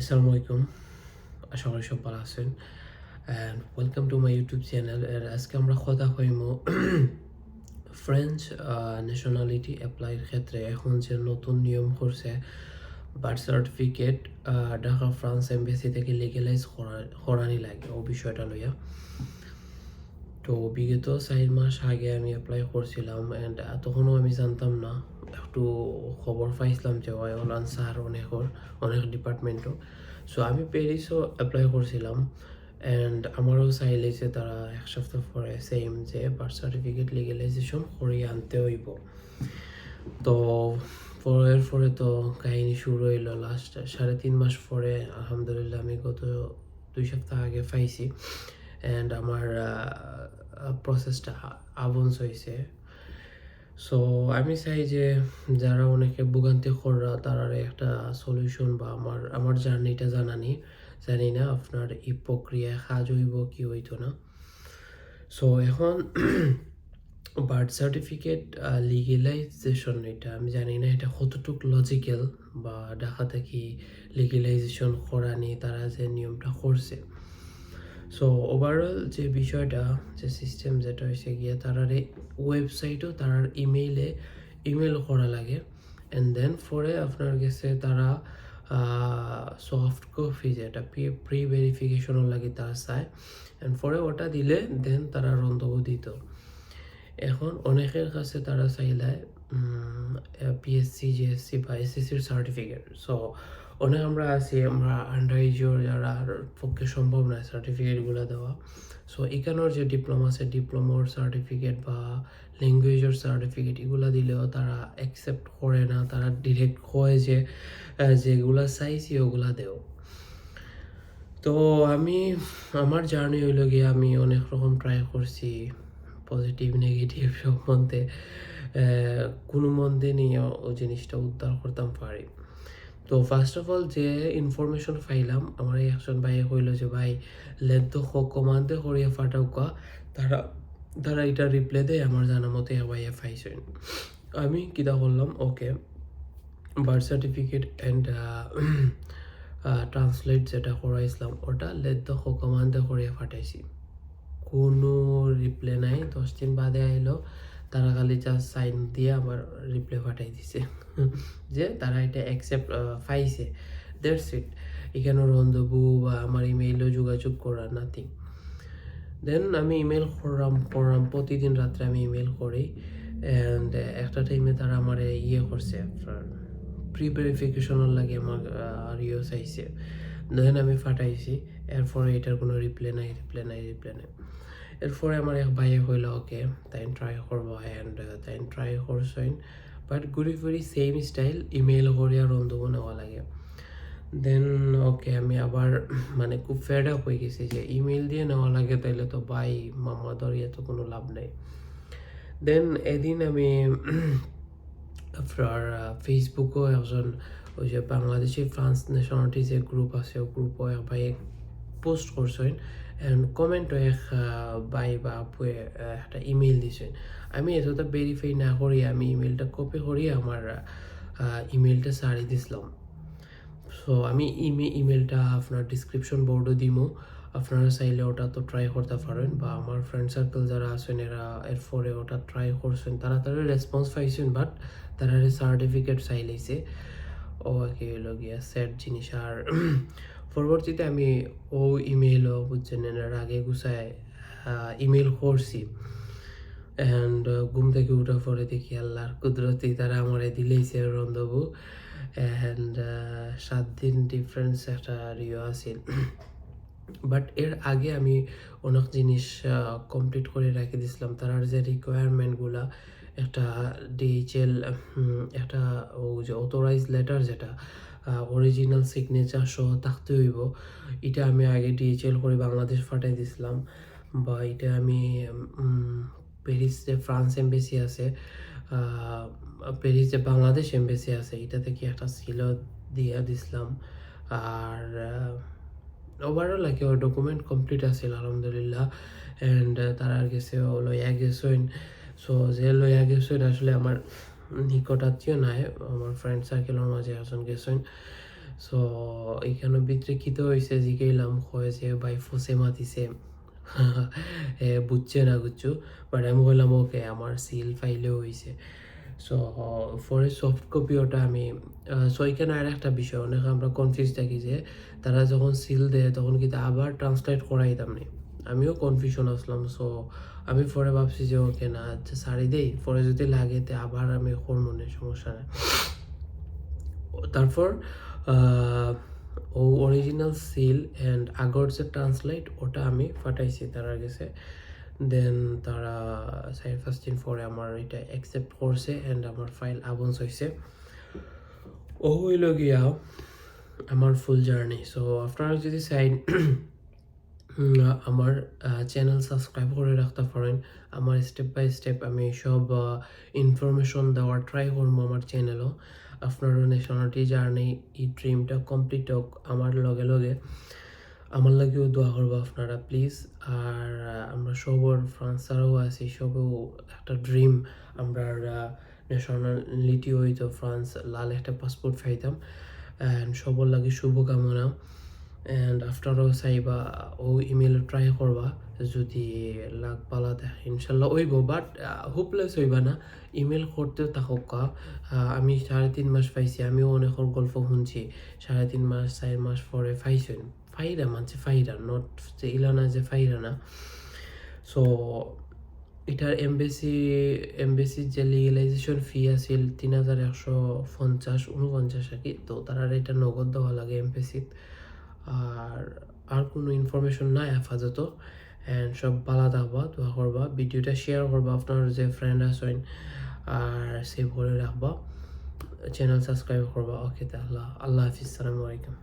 আসসালামু আলাইকুম। আশা করি সব ভালো আছেন। And welcome to my YouTube channel এর আজকে আমরা কথা হইম ফ্রেঞ্চ ন্যাশনালিটি অ্যাপ্লাইয়ের ক্ষেত্রে। এখন যে নতুন নিয়ম করছে birth certificate Dhaka France embassy থেকে লিগেলাইজ করানি লাগে, ও বিষয়টা লইয়া। তো বিগত চার মাস আগে আমি অ্যাপ্লাই করছিলাম অ্যান্ড তখনও আমি জানতাম না। একটু খবর পাইছিলাম যে ওই আনসার অনেকর, অনেক ডিপার্টমেন্টও সো আমি প্যারিসও অ্যাপ্লাই করছিলাম অ্যান্ড আমারও চাইলেছে তারা এক সপ্তাহ পরে সেম যে বার্থ সার্টিফিকেট লিগেলাইজেশন করিয়ে আনতে হইব। তো পরের পরে তো কাহিনী শুরু হইল লাস্ট সাড়ে তিন মাস পরে, আলহামদুলিল্লাহ আমি গত দুই সপ্তাহ আগে পাইছি। অ্যান্ড আমার প্রসেসটা আবন্স হয়েছে সো আমি চাই যে যারা অনেকে ভোগান্তি কররা তারা একটা সলিউশন বা আমার আমার জার্নিটা জানানি জানি না আপনার এই প্রক্রিয়ায় কাজ হইব কি হইতো না। সো এখন বার্থ সার্টিফিকেট লিগেলাইজেশন এটা, আমি জানি না এটা কতটুক লজিক্যাল বা ঢাকা থেকে লিগেলাইজেশন করানি তারা যে নিয়মটা করছে। সো ওভারঅল যে বিষয়টা, যে সিস্টেম যেটা হয়েছে গিয়ে, তারার ওয়েবসাইটও তারার ইমেইলে ইমেল করা লাগে। অ্যান্ড দেন পরে আপনার কাছে তারা সফট কপি যেটা প্রি ভেরিফিকেশনও লাগে তারা চায়। অ্যান্ড পরে ওটা দিলে দেন তারা রন্ধব দিত এখন অনেকের কাছে তারা চাইলে পিএসসি জিএসসি বা এসএসসির সার্টিফিকেট সো অনেক আমরা আছি, আমরা আন্ডার এজর যারা পক্ষে সম্ভব নয় সার্টিফিকেটগুলো দেওয়া। সো এখানের যে ডিপ্লোমা আছে ডিপ্লোমার সার্টিফিকেট বা ল্যাঙ্গুয়েজের সার্টিফিকেট এগুলো দিলেও তারা অ্যাকসেপ্ট করে না, তারা ডিরেক্ট কয় যে যেগুলো চাইছি ওগুলা দেও। তো আমি, আমার জার্নি হইল গিয়ে আমি অনেক রকম ট্রাই করছি পজিটিভ নেগেটিভ সব মধ্যে কোনো মধ্যে নিয়ে ও জিনিসটা উদ্ধার করতাম পারি। তো ফার্স্ট অফ অল যে ইনফরমেশন পাইলাম আমার একজন ভাইয়ে কইল যে, ভাই লেদ কমান্ডে করিয়ে ফাটাউকা তারা তারা এটা রিপ্লাই দেয় আমার জানা মতে ভাইয়ে পাইছেন আমি কিতা করলাম okay birth certificate and translate যেটা করাইছিলাম ওটা লেদ কমান্ডে করিয়ে ফাটাইছি। কোনো রিপ্লাই নাই, দশ দিন বাদে আইলো তারা খালি জাস্ট সাইন দিয়ে আবার রিপ্লাই পাঠাই দিছে। যে তারা এটা অ্যাকসেপ্ট পাইছে। দ্যাটস ইট এখানে রন্ধবু বা আমার ইমেইলও যোগাযোগ করা নাথিং দেন আমি ইমেল করলাম করলাম। প্রতিদিন রাত্রে আমি ইমেল করি। অ্যান্ড একটা টাইমে তারা আমার ইয়ে করছে আপনার প্রি ভেরিফিকেশনের লাগে আমার আর চাইছে দেন আমি ফাটাইছি এরপরে এটার কোনো রিপ্লাই নাই রিপ্লাই নাই রিপ্লাই নাই। এরপরে আমার এক ভাইয়ে হইল, ওকে তাই ট্রাই করব অ্যান্ড তাই ট্রাই করছেন। বাট ঘুরি ফিরি সেম স্টাইল ইমেল করিয়া রন্ধব নেওয়া লাগে। দেন ওকে আমি আবার মানে খুব ফেড আপ হয়ে গেছি যে ইমেল দিয়ে নেওয়া লাগে, তাইলে তো ভাই, মামা দরিয়া তো কোনো লাভ নেই। দেন এদিন আমি আপনার ফেসবুকও একজন ওই যে বাংলাদেশি ফ্রান্স ন্যাশনালিটি যে গ্রুপ আছে ও গ্রুপও ভাই পোস্ট করছেন কমেন্টও এক বাই বা আপুয়ে একটা ইমেল দিছেন। আমি এতটা ভেরিফাই না করি, আমি ইমেলটা কপি করি, আমার ইমেলটা সারি দিছিলাম। সো আমি ইমে ইমেলটা আপনার ডিসক্রিপশন বোর্ডও দিমো। আপনারা চাইলে ওটা তো ট্রাই করতে পারেন বা আমার ফ্রেন্ড সার্কেল যারা আছেন, এরা এরপরে ওটা ট্রাই করছেন, তারা তারা রেসপন্স পাইছেন বাট তারা সার্টিফিকেট চাইলেছে ও কি হলো গিয়া স্যাড জিনিস আর পরবর্তীতে আমি ও ইমেলও বুঝছেন এর আগে গুছায় ইমেল করছি। অ্যান্ড ঘুম থেকে উঠার পরে দেখি আল্লাহর কুদরতি তারা আমার দিলেইছে রন্ধবু। অ্যান্ড সাত দিন ডিফারেন্স একটা রিও আছিল বাট এর আগে আমি অনেক জিনিস কমপ্লিট করে রেখে দিছিলাম। তার যে রিকোয়ারমেন্টগুলা একটা ডিএইচএল একটা ও যে অথরাইজ লেটার যেটা অরিজিনাল সিগনেচার সহ থাকতে হইব। এটা আমি আগে ডিএইচএল করে বাংলাদেশ ফাটাই দিছিলাম। বা এটা আমি প্যারিস ফ্রান্স এম্বাসি আছে প্যারিস বাংলাদেশ এম্বাসি আছে এটা থেকে একটা সিল দিয়ে দিছিলাম। আর ওভারঅল আর কি ওর ডকুমেন্ট কমপ্লিট আছিল আলহামদুলিল্লাহ। অ্যান্ড তারা গেছে লইয়া গেছেন সো যে লইয়া গেছেন আসলে আমার নিকটাত্মীয় নাই, আমার ফ্রেন্ড সার্কেলের মাঝে একজন গেছেন। সো এইখানে ভিতরে কিতে হয়েছে জিগাইলাম যে ভাই ফসে মাতিছে। এ, বুঝছে না বুঝছ বাট আমি বললাম ওকে আমার সিল ফাইলেও হয়েছে সো ফরে সফট কপি ওটা আমি সো এখানে আর একটা বিষয়, অনেক আমরা কনফিউজ থাকি যে, তারা যখন সিল দেয়, তখন কিন্তু আবার ট্রান্সলেট করাইতাম নি আমিও কনফিউশন আসলাম সো আমি পরে ভাবছি যে ওকে না আচ্ছা সারি দেই। পরে যদি লাগে, তে আবার আমি করব সমস্যা নেই। তারপর ও অরিজিনাল সিল অ্যান্ড আগর যে ট্রান্সলেট ওটা আমি ফাটাইছি, তারা গেছে দেন তারা সাইড ফার্স্ট দিন পরে আমার এটা অ্যাকসেপ্ট করছে অ্যান্ড আমার ফাইল আবন্স হয়েছে ও হইল গিয়া আমার ফুল জার্নি সো আপনারা যদি চাইন আমার চ্যানেল সাবস্ক্রাইব করে রাখতে পারেন। আমার স্টেপ বাই স্টেপ আমি সব ইনফরমেশন দেওয়ার ট্রাই করব আমার চ্যানেলও আপনার ন্যাশনালিটি জার্নি এই ড্রিমটা কমপ্লিট হোক আমার লগে লগে। আমার লাগেও দোয়া করব আপনারা প্লিজ আর আমরা সবর ফ্রান্সারও আছি, সবেও একটা ড্রিম আমরা ন্যাশনালিটি হইতো, ফ্রান্স, লাল একটা পাসপোর্ট পাইতাম। অ্যান্ড সবর লাগে শুভকামনা। অ্যান্ড আফটারও চাইবা ও ইমেল ট্রাই করবা, যদি লাগ পালা দেখে ইনশাল্লাহ হইব বাট হোপলেস হইবা না। ইমেল করতেও থাকক আমি সাড়ে তিন মাস পাইছি, আমিও অনেকের গল্প শুনছি। সাড়ে তিন মাস, চার মাস পরে পাইছেন ফাইরা মানছে, ফাইরা নট যে ইলা না যে ফাইরা না। সো এটার এমবেসি এমবেসির যে লিগেলাইজেশন ফি আছিল তিন হাজার একশো পঞ্চাশ উনপঞ্চাশ আর কি, তো তারা এটা নগদ দেওয়া লাগে এমবেসিত আর আর কোনো ইনফরমেশন নাই আপাতত অ্যান্ড সব ভালো থাকবা, দোয়া করবা, ভিডিওটা শেয়ার করবা, আপনার যে ফ্রেন্ড আছেন, আর সেভ করে রাখবা। চ্যানেল সাবস্ক্রাইব করবা। ওকে তাহলে আল্লাহ হাফিজ, সালামু আলাইকুম।